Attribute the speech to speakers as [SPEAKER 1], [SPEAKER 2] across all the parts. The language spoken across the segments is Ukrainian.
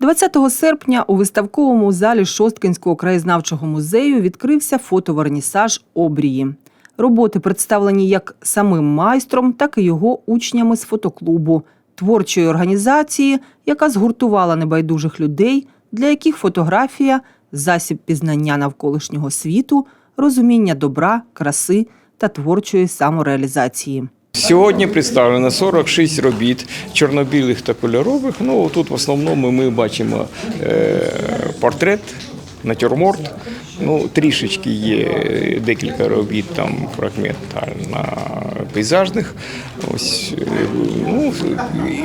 [SPEAKER 1] 20 серпня у виставковому залі Шосткинського краєзнавчого музею відкрився фотовернісаж обрії. Роботи представлені як самим майстром, так і його учнями з фотоклубу, творчої організації, яка згуртувала небайдужих людей, для яких фотографія засіб пізнання навколишнього світу, розуміння добра, краси та творчої самореалізації.
[SPEAKER 2] Сьогодні представлено 46 робіт чорно-білих та кольорових. Ну тут в основному ми бачимо е, портрет, натюрморт. Ну, трішечки є декілька робіт там фрагментально пейзажних. Ось е, ну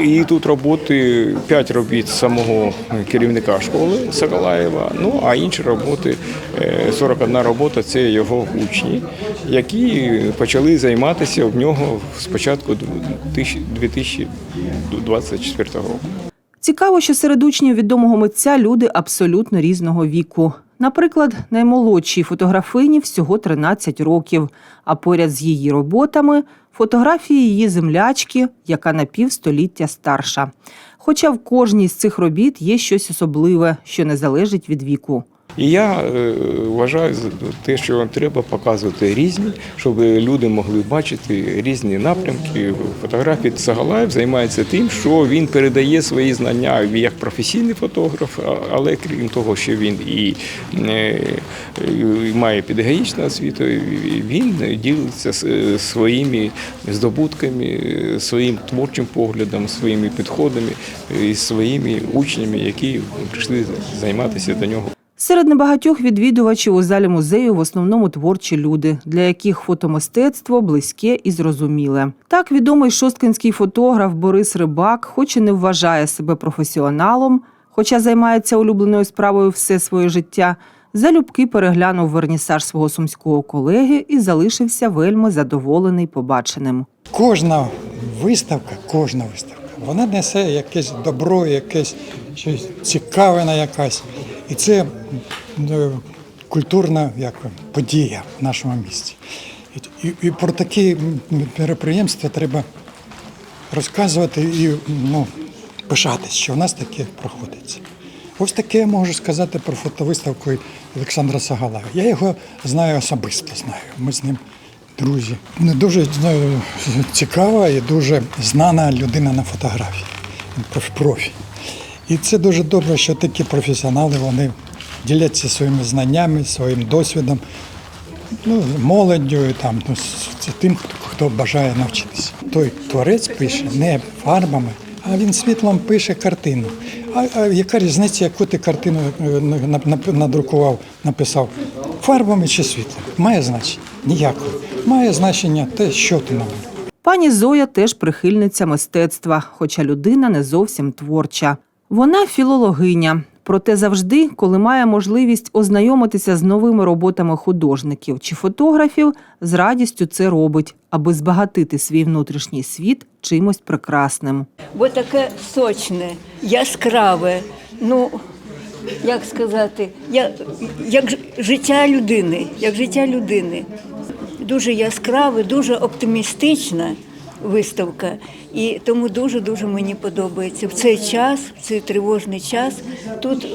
[SPEAKER 2] і тут роботи 5 робіт самого керівника школи Соколаєва. Ну а інші роботи е, 41 робота це його учні, які почали займатися в нього з початку 2024 року.
[SPEAKER 1] Цікаво, що серед учнів відомого митця люди абсолютно різного віку. Наприклад, наймолодшій фотографині всього 13 років, а поряд з її роботами фотографії її землячки, яка на півстоліття старша. Хоча в кожній з цих робіт є щось особливе, що не залежить від віку.
[SPEAKER 2] І я е, вважаю те, що треба показувати різні, щоб люди могли бачити різні напрямки. Фотографії Цагалаєв займається тим, що він передає свої знання як професійний фотограф, але крім того, що він і е, має педагогічну освіту, він ділиться е, своїми здобутками, е, своїм творчим поглядом, своїми підходами і своїми учнями, які прийшли займатися до нього.
[SPEAKER 1] Серед небагатьох відвідувачів у залі музею в основному творчі люди, для яких фотомистецтво близьке і зрозуміле. Так відомий шосткинський фотограф Борис Рибак, хоч і не вважає себе професіоналом, хоча займається улюбленою справою все своє життя, залюбки переглянув вернісаж свого сумського колеги і залишився вельми задоволений побаченим.
[SPEAKER 3] Кожна виставка, кожна виставка, вона несе якесь добро, якесь щось цікавина якась. І це е, культурна як, подія в нашому місті. І, і, про такі м, мероприємства треба розказувати і ну, пишатись, що в нас таке проходиться. Ось таке я можу сказати про фотовиставку Олександра Сагалая. Я його знаю особисто знаю. Ми з ним друзі. Не дуже знаю, цікава і дуже знана людина на фотографії. Профі. І це дуже добре, що такі професіонали вони діляться своїми знаннями, своїм досвідом, ну, молоддю, там, ну, з тим, хто, бажає навчитися. Той творець пише не фарбами, а він світлом пише картину. А, а яка різниця, яку ти картину е, на- на- надрукував, написав? Фарбами чи світлом? Має значення? Ніякого. Має значення те, що ти намалював.
[SPEAKER 1] Пані Зоя теж прихильниця мистецтва, хоча людина не зовсім творча. Вона філологиня. Проте завжди, коли має можливість ознайомитися з новими роботами художників чи фотографів, з радістю це робить, аби збагатити свій внутрішній світ чимось прекрасним.
[SPEAKER 4] бо таке сочне, яскраве. Ну, як сказати, я, як життя людини, як життя людини. Дуже яскраве, дуже оптимістична виставка. І тому дуже-дуже мені подобається. В цей час, в цей тривожний час, тут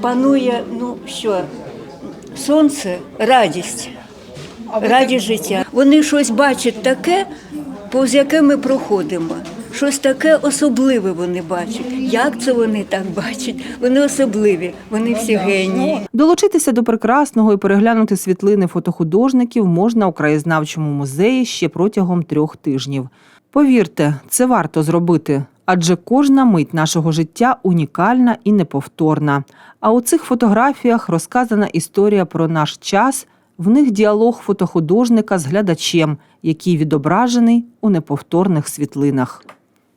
[SPEAKER 4] панує, ну що, сонце, радість радість життя. Вони щось бачать таке, повз яке ми проходимо. Щось таке особливе вони бачать. Як це вони так бачать? Вони особливі, вони всі генії.
[SPEAKER 1] Долучитися до прекрасного і переглянути світлини фотохудожників можна у краєзнавчому музеї ще протягом трьох тижнів. Повірте, це варто зробити, адже кожна мить нашого життя унікальна і неповторна. А у цих фотографіях розказана історія про наш час. В них діалог фотохудожника з глядачем, який відображений у неповторних світлинах.